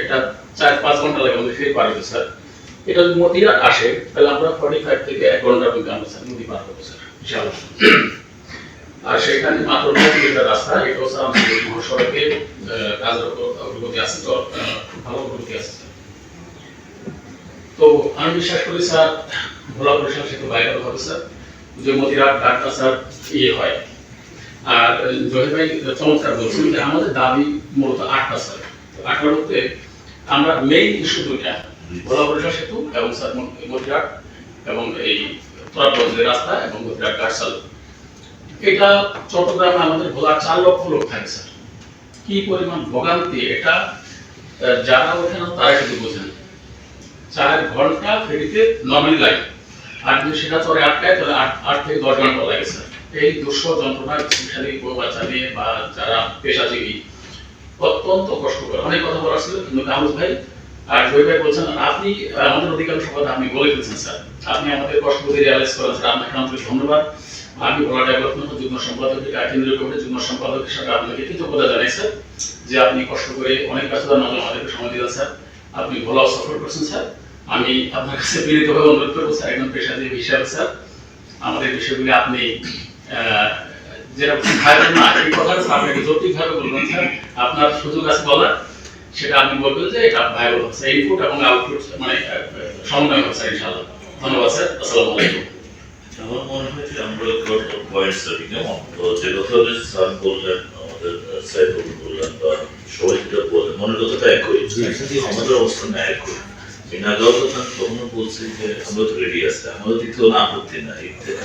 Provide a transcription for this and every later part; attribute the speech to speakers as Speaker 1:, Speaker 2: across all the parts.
Speaker 1: এটা চার পাঁচ ঘণ্টা লাগে আমাদের ফেরি স্যার। এটা যদি আসে, তাহলে আমরা ফর্টি ফাইভ থেকে এক আমরা, স্যার, নদী পার করব, স্যার আর সেখানে মাত্র রাস্তা, এটাও, স্যার, আমাদের মহাসড়কে অগ্রগতি আছে, তো খুব ভালো অগ্রগতি আছে তো আমি বিশ্বাস করি, স্যার, ভোলা বরিশাল সেতু বাইরে হবে, স্যার, যে মতিরাট ঘাটটা, স্যার ইয়ে হয়। আর জহির ভাই চমৎকার বলছেন যে আমাদের দাবি মূলত আটটা, স্যার। তো আটটার মধ্যে আমরা মেইন ইস্যু দুইটা, ভোলা সেতু এবং স্যার ম- এবং এই তোরাবগঞ্জের রাস্তা এবং মতিরাট গাছাল এটা চট্টগ্রামে আমাদের ভোলার চার লক্ষ লোক থাকে স্যার। কি পরিমাণ ভোগান্তি এটা যারা ওখানে তারা কিন্তু বোঝেন। চার ঘণ্টা ফেরিতে নর্মালি লাগে। আর যদি সেটা চলে আটকায় তাহলে আট থেকে দশ ঘণ্টা লাগে স্যার। এই দুঃস্ব যন্ত্রণা স্পেশালি বাচ্চা নিয়ে বা যারা পেশাজীবী অত্যন্ত কষ্টকর অনেক কথা বলার ছিল, কিন্তু কামরুজ ভাই আর জয় ভাই বলছেন, আপনি, আমাদের অধিকাংশ কথা আপনি বলে ফেলছেন, স্যার। আপনি আমাদের কষ্টগুলি রিয়ালাইজ করেন, স্যার। আপনাকে আন্তরিক ধন্যবাদ। আমি বলা ডেভেলপমেন্ট যুগ্ম সম্পাদক কেন্দ্রীয় কমিটির যুগ্ম সম্পাদক হিসাবে আপনাকে কৃতজ্ঞতা জানাই, স্যার, যে আপনি কষ্ট করে অনেক ব্যস্ততার মাঝে আমাদেরকে সময় দিলেন, স্যার। আপনি ভোলাও সফর করছেন, স্যার। আমি আপনার কাছে বিনীতভাবে অনুরোধ করব, স্যার। একজন পেশাজীবী হিসাবে, স্যার। আমাদের বিষয়গুলি আপনি যেরকম ভাইবেন না এই কথাটা আপনাকে যৌক্তিকভাবে বলবেন স্যার আপনার সুযোগ আছে বলার সেটা আপনি বলবেন যে এটা ভাইবল হচ্ছে ইনপুট এবং আউটপুট মানে সমন্বয় হচ্ছে ইনশাআল্লাহ। ধন্যবাদ স্যার। আসসালামু আলাইকুম।
Speaker 2: আমার মনে হয় যে আমরা পয়েন্টস কেমন তো যে কথাটা স্যার বললেন আমাদের সাইফুল বললেন বা সবাই যেটা বললেন মনের কথাটা একই। আমাদের অবস্থান একই। তো তার তখনও বলছি যে আমরা তো রেডি আছে আমাদের দিক থেকে কোনো আপত্তি নাই। থেকে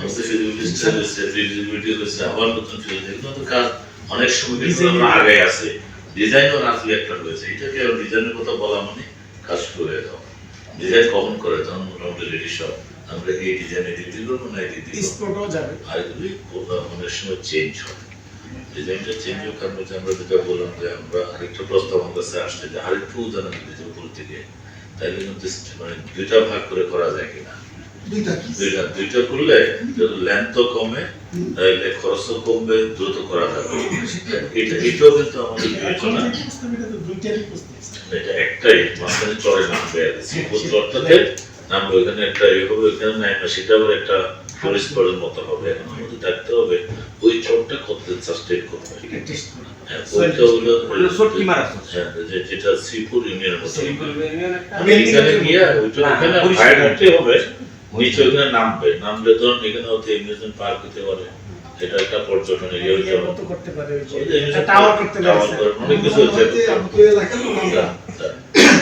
Speaker 2: আবার প্রস্তাব আরেকটু মানে দুইটা ভাগ করে করা যায় কিনা।
Speaker 3: দুইটা
Speaker 2: দুইটা দুইটা করলে লেন্থও কমে তাইলে খরচও কমবে দ্রুত করা যাবে। এটা এটাও কিন্তু আমাদের বিবেচনা
Speaker 3: এটা
Speaker 2: একটাই মাঝখানে চরে নামবে আর শ্রীপুর চরটাতে নামবে ওখানে একটা এ হবে ওখানে নামবে সেটা আবার একটা টুরিস্ট স্পটের মতো হবে এখন আমাদের দেখতে হবে। ওই চরটা কত সাস্টেন করবে?
Speaker 3: এটা টেস্ট করা।
Speaker 2: হ্যাঁ, ওইটা হলো। হ্যাঁ, যেটা শ্রীপুর ইউনিয়নের মতো।
Speaker 3: আমি
Speaker 2: এখানে গিয়ে ওইটা
Speaker 4: হ্যাঁ,
Speaker 2: ওখানে ফায়ার হবে। নিচে ওখানে নামবে। নামলে ধরুন এখানে হতে এমনিজন পার্ক হতে পারে। এটা একটা পর্যটন এরিয়া হতে পারে।
Speaker 3: করতে টাওয়ার করতে
Speaker 2: অনেক কিছু হচ্ছে
Speaker 5: এলাকার আমরা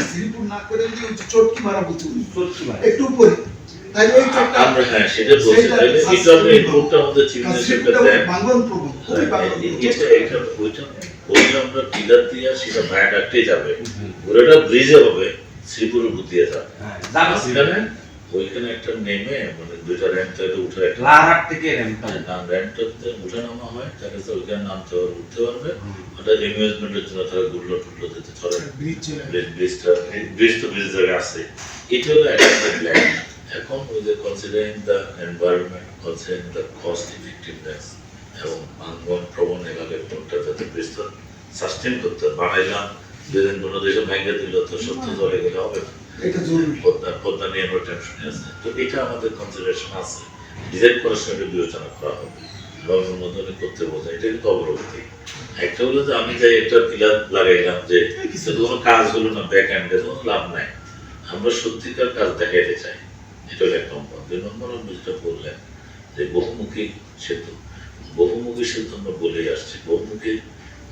Speaker 5: শ্রীপুর না করে যদি ওই চটকি মারা বলছি
Speaker 4: সটকি মারা।
Speaker 5: একটু উপরে। তাই ওই চটটা
Speaker 2: আমরা হ্যাঁ সেটা বলছি। তাহলে এটা
Speaker 5: sustain
Speaker 2: আপনি আমাদের চিফ মিনিস্টারকে
Speaker 5: শ্রীপুরটা প্রবণ খুবই বাঙ্গন
Speaker 2: হ্যাঁ, এটা এটা ওইটা ওইটা আমরা টিলার দিয়ে সেটা ভায়াডাক্টে যাবে। পুরোটা ব্রিজে হবে যাবে
Speaker 4: হ্যাঁ,
Speaker 2: ওইখানে একটা নেমে মানে দুইটা র্যাম্প থেকে উঠে একটা
Speaker 4: লাহার থেকে র্যাম্পটা
Speaker 2: নাম র্যাম্পটাতে উঠে নামা হয় তাহলে তো ওইখানে নামতে পারবে উঠতে পারবে। ওটা এমিউজমেন্টের জন্য তারা গুলো টুকলো দিতে চলে
Speaker 5: আসে।
Speaker 2: ব্রিজটা ব্রিজ তো ব্রিজ জায়গায় আছে এটা হলো একটা প্ল্যান এখন ওই যে considering the environment considering the cost effectiveness এবং ভাঙ্গন প্রবণ এলাকা কোনটা যাতে ব্রিজটা সাস্টেন করতে হয়। বানাইলাম যেদিন কোনো দেশে ভেঙে দিল তো সত্য জলে গেলে হবে না। পদ্মা পদ্মা নিয়ে আমরা টেনশনে আছে। তো এটা আমাদের কনসিডারেশন আছে। ডিজাইন করার এটা বিবেচনা করা হবে। অনুমোদনে করতে বোঝা এটা কিন্তু একটা হলো যে আমি যাই একটা পিলার লাগাইলাম যে কিন্তু কোনো কাজ হলো না ব্যাক এন্ডে কোনো লাভ নাই। আমরা সত্যিকার কাজ দেখাইতে চাই। এটা হলো এক নম্বর। দুই নম্বর আপনি যেটা বললেন যে বহুমুখী সেতু। বহুমুখী সেতু আমরা বলেই আসছি। বহুমুখী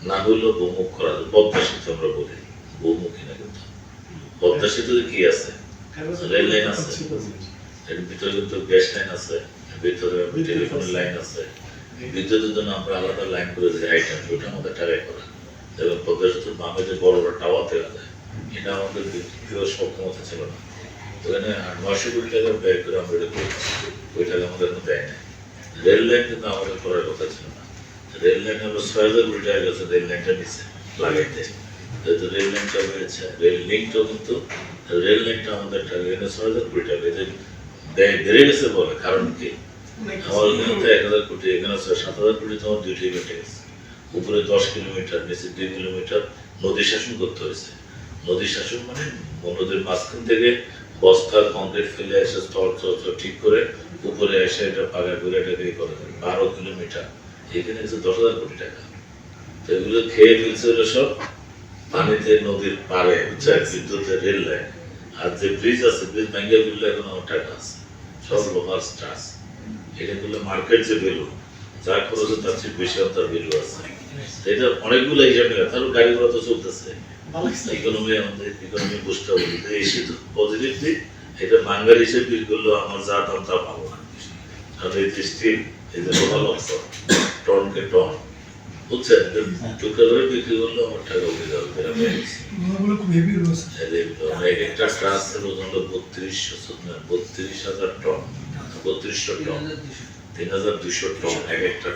Speaker 2: না হলেও বহুমুখ করা পদ্মা সেতু আমরা বলি। বহুমুখী না কিন্তু। পদ্মা সেতুতে কি আছে? রেল লাইন আছে। এর ভিতরে কিন্তু গ্যাস লাইন আছে। ভিতরে টেলিফোনের লাইন আছে। বিদ্যুতের জন্য আমরা আলাদা লাইন করে যে আইটেম ওটা আমাদের টাকায় করা। এবং পদ্মা সেতুর বামে যে বড় বড় টাওয়ার দেখা যায়, এটা আমাদের বিক্রিয় সক্ষমতা ছিল না। ওখানে নয়শো কোটি টাকা ব্যয় করে আমরা এটা করেছি। ওই টাকা আমাদের দেয় নাই। রেল লাইন কিন্তু আমাদের করার কথা ছিল না। রেল লাইন আমরা ছয় হাজার কোটি টাকা গেছে রেল লাইনটা নিচে লাগাইতে। যেহেতু রেল লাইনটা হয়েছে রেল লিঙ্কটাও কিন্তু রেল লাইনটা আমাদের টাকা এখানে ছয় হাজার কোটি টাকা এতে ব্যয় বেড়ে গেছে বলে কারণ কি? আমার এখানে তো এক হাজার কোটি এখানে সাত হাজার কোটি তোমার দুইটি কেটে গেছে উপরে দশ কিলোমিটার নিচে দুই কিলোমিটার নদী শাসন করতে হয়েছে। নদী শাসন মানে নদীর মাঝখান থেকে বস্তা কংক্রিট ফেলে এসে স্তর ঠিক করে উপরে এসে এটা পাকা করে এটাকে করে দেয়। বারো কিলোমিটার। এখানে গেছে দশ হাজার কোটি টাকা। এগুলো খেয়ে ফেলছে ওরা সব। পানিতে নদীর হচ্ছে বিদ্যুতের রেল লাইন। আর যে ব্রিজ আছে ব্রিজ ভেঙে ফেললে এখন আমার টাকা আছে। সব লোকাল স্টার্স এটা করলে মার্কেট যে ভ্যালু যা খরচ তার চেয়ে বেশি তার ভ্যালু আছে। এটা অনেকগুলো হিসাব নিয়ে তাহলে গাড়ি ঘোড়া তো চলতেছে।
Speaker 3: ভালো।
Speaker 2: ইকোনমি আমাদের ইকোনমি বুঝতে হবে। এই শুধু পজিটিভ দিক এটা বাঙালি হিসেবে বিল করলেও আমার যা দাম তা পাবো না। কারণ এই যে স্টিল এই যে লোহাল অংশ টনকে টন বুঝছেন টুকরা ধরে বিক্রি করলেও আমার টাকা উঠে যাবে এক একটা ওজন হলো বত্রিশ হাজার টন বত্রিশশো টন তিন হাজার দুইশো টন এক একটা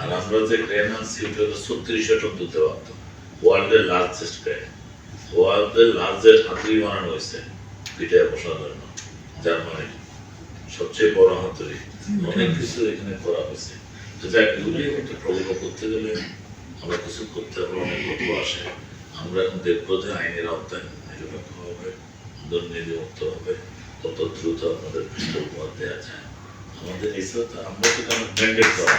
Speaker 2: আর আমরা যে ক্রেন আনছি ওটা ছত্রিশশো টন ওয়ার্ল্ডের লার্জেস্ট ক্রেন ওয়ার্ল্ডের লার্জেস্ট হাতুড়ি বানানো হয়েছে জার্মানির সবচেয়ে বড় হাতুড়ি। অনেক কিছু এখানে করা হয়েছে। যাক এগুলি একটা প্রকল্প করতে গেলে আমরা কিছু করতে হবে, অনেক লোক আসে। আমরা এখন দেখব যে আইনের আওতায় নিরপেক্ষ হবে দুর্নীতি মুক্ত হবে কত দ্রুত আমাদের পৃষ্ঠপোষক দেওয়া যায়। আমাদের এছাড়া তো আমরা তো কেন ব্র্যান্ডেড করা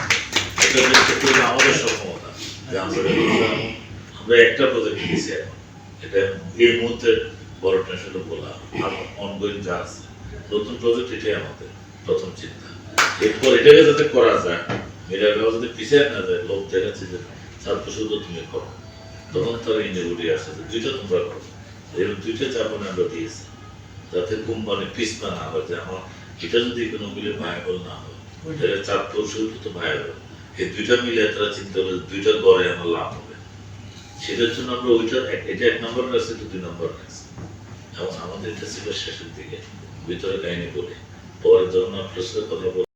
Speaker 2: এটা হচ্ছে আমাদের সক্ষমতা, যে আমরা। আমরা একটা প্রজেক্ট নিয়েছি এখন। এটা এই মুহূর্তে বড় টেনশন বলা আর অনগোয়িং যা আছে। নতুন প্রজেক্ট এটাই আমাদের প্রথম চিন্তা। এরপর এটাকে যাতে করা যায় ব্যবস্থা যদি পিছিয়ে না যায়, লোক দেখাচ্ছে যে তুমি করো। তখন তারা যে দুইটা তোমরা করো। এরকম দুইটা চাপানে আমরা দিয়েছি। যাতে কোম্পানি না হয়, যে আমার এটা যদি কোনো ভায়াবল না হয় তো ভায়াবল এই দুইটা মিলে তারা চিন্তা করে দুইটা গড়ে আমার লাভ হবে। সেটার জন্য আমরা ওইটা এটা এক নম্বর রাখছি এটা দুই নম্বর রাখছি এবং আমাদের এটা ছিল শেষের দিকে, ভিতরে কাহিনী বলে। পরে যখন আপনার সাথে কথা